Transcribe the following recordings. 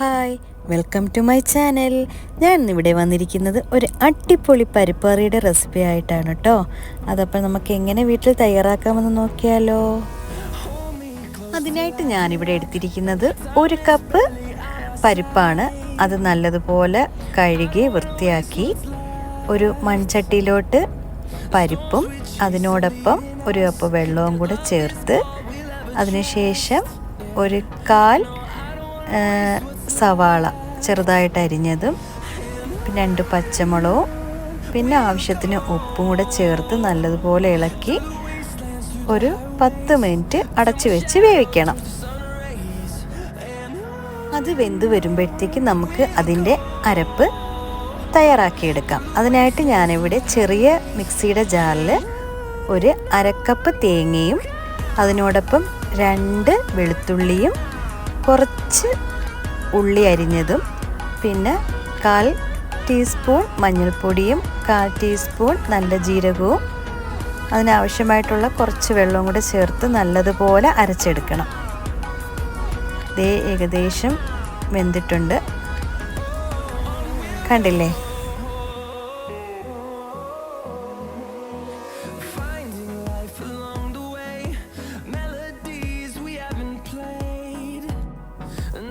Hi welcome to my channel. ഞാൻ ഇന്നിവിടെ വന്നിരിക്കുന്നത് ഒരു അട്ടിപ്പൊളി പരിപ്പറിയുടെ റെസിപ്പി ആയിട്ടാണ് കേട്ടോ അതപ്പോൾ നമുക്ക് എങ്ങനെ വീട്ടിൽ തയ്യാറാക്കാമെന്ന് നോക്കിയാലോ? അതിനായിട്ട് ഞാനിവിടെ എടുത്തിരിക്കുന്നത് ഒരു കപ്പ് പരിപ്പാണ്. അത് നല്ലതുപോലെ കഴുകി വൃത്തിയാക്കി ഒരു മൺചട്ടിയിലോട്ട് പരിപ്പും അതിനോടൊപ്പം ഒരു കപ്പ് വെള്ളവും കൂടെ ചേർത്ത് അതിനുശേഷം ഒരു കാൽ സവാള ചെറുതായിട്ട് അരിഞ്ഞതും പിന്നെ രണ്ട് പച്ചമുളകും പിന്നെ ആവശ്യത്തിന് ഉപ്പും കൂടെ ചേർത്ത് നല്ലതുപോലെ ഇളക്കി ഒരു പത്ത് മിനിറ്റ് അടച്ചു വെച്ച് വേവിക്കണം. അത് വെന്ത് വരുമ്പോഴത്തേക്ക് നമുക്ക് അതിന്റെ അരപ്പ് തയ്യാറാക്കിയെടുക്കാം. അതിനായിട്ട് ഞാനിവിടെ ചെറിയ മിക്സിയുടെ ജാറിൽ ഒരു അരക്കപ്പ് തേങ്ങയും അതിനോടൊപ്പം രണ്ട് വെളുത്തുള്ളിയും കുറച്ച് ഉള്ളി അരിഞ്ഞതും പിന്നെ കാൽ ടീസ്പൂൺ മഞ്ഞൾപ്പൊടിയും കാൽ ടീസ്പൂൺ നല്ല ജീരകവും അതിനാവശ്യമായിട്ടുള്ള കുറച്ച് വെള്ളവും കൂടെ ചേർത്ത് നല്ലതുപോലെ അരച്ചെടുക്കണം. ദേ ഏകദേശം വെന്തിട്ടുണ്ട്. കണ്ടില്ലേ?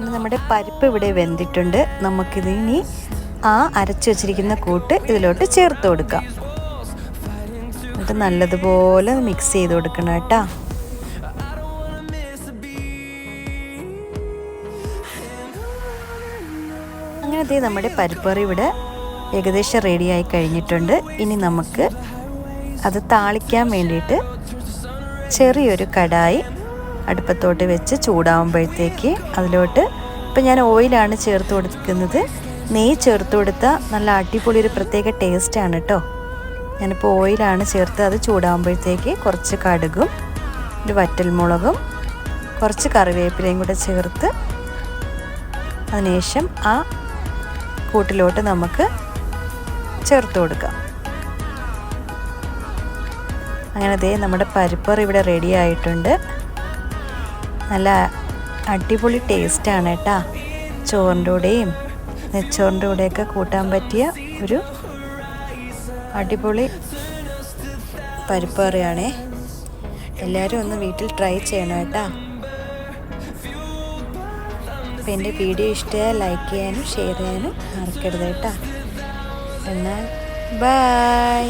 ഇനി നമ്മുടെ പരിപ്പ് ഇവിടെ വെന്തിട്ടുണ്ട്. നമുക്കിതിനി ആ അരച്ചു വച്ചിരിക്കുന്ന കൂട്ട് ഇതിലോട്ട് ചേർത്ത് കൊടുക്കാം. എന്നിട്ട് നല്ലതുപോലെ മിക്സ് ചെയ്ത് കൊടുക്കണം കേട്ടോ. അങ്ങനെ നമ്മുടെ പരിപ്പറി ഇവിടെ ഏകദേശം റെഡിയായി കഴിഞ്ഞിട്ടുണ്ട്. ഇനി നമുക്ക് അത് താളിക്കാൻ വേണ്ടിയിട്ട് ചെറിയൊരു കടായി അടുപ്പത്തോട്ട് വെച്ച് ചൂടാവുമ്പോഴത്തേക്ക് അതിലോട്ട് ഇപ്പം ഞാൻ ഓയിലാണ് ചേർത്ത് കൊടുക്കുന്നത്. നെയ്യ് ചേർത്ത് കൊടുത്താൽ നല്ല അടിപൊളി ഒരു പ്രത്യേക ടേസ്റ്റാണ് കേട്ടോ ഞാനിപ്പോൾ ഓയിലാണ് ചേർത്ത് അത് ചൂടാകുമ്പോഴത്തേക്ക് കുറച്ച് കടുകും ഒരു വറ്റൽമുളകും കുറച്ച് കറിവേപ്പിലയും കൂടെ ചേർത്ത് അതിനുശേഷം ആ കൂട്ടിലോട്ട് നമുക്ക് ചേർത്ത് കൊടുക്കാം. അങ്ങനെ ദേ നമ്മുടെ പരിപ്പർ ഇവിടെ റെഡി ആയിട്ടുണ്ട്. നല്ല അടിപൊളി ടേസ്റ്റാണ് കേട്ടാ. ചോറിന്റെ കൂടെയും നെച്ചോറിന്റെ കൂടെയൊക്കെ കൂട്ടാൻ പറ്റിയ ഒരു അടിപൊളി പരിപ്പ് കറിയാണേ. എല്ലാവരും ഒന്ന് വീട്ടിൽ ട്രൈ ചെയ്യണം കേട്ടാ. അപ്പോൾ എന്റെ വീഡിയോ ഇഷ്ടമായ ലൈക്ക് ചെയ്യാനും ഷെയർ ചെയ്യാനും മറക്കരുത് കേട്ടോ. എന്നാൽ ബൈ.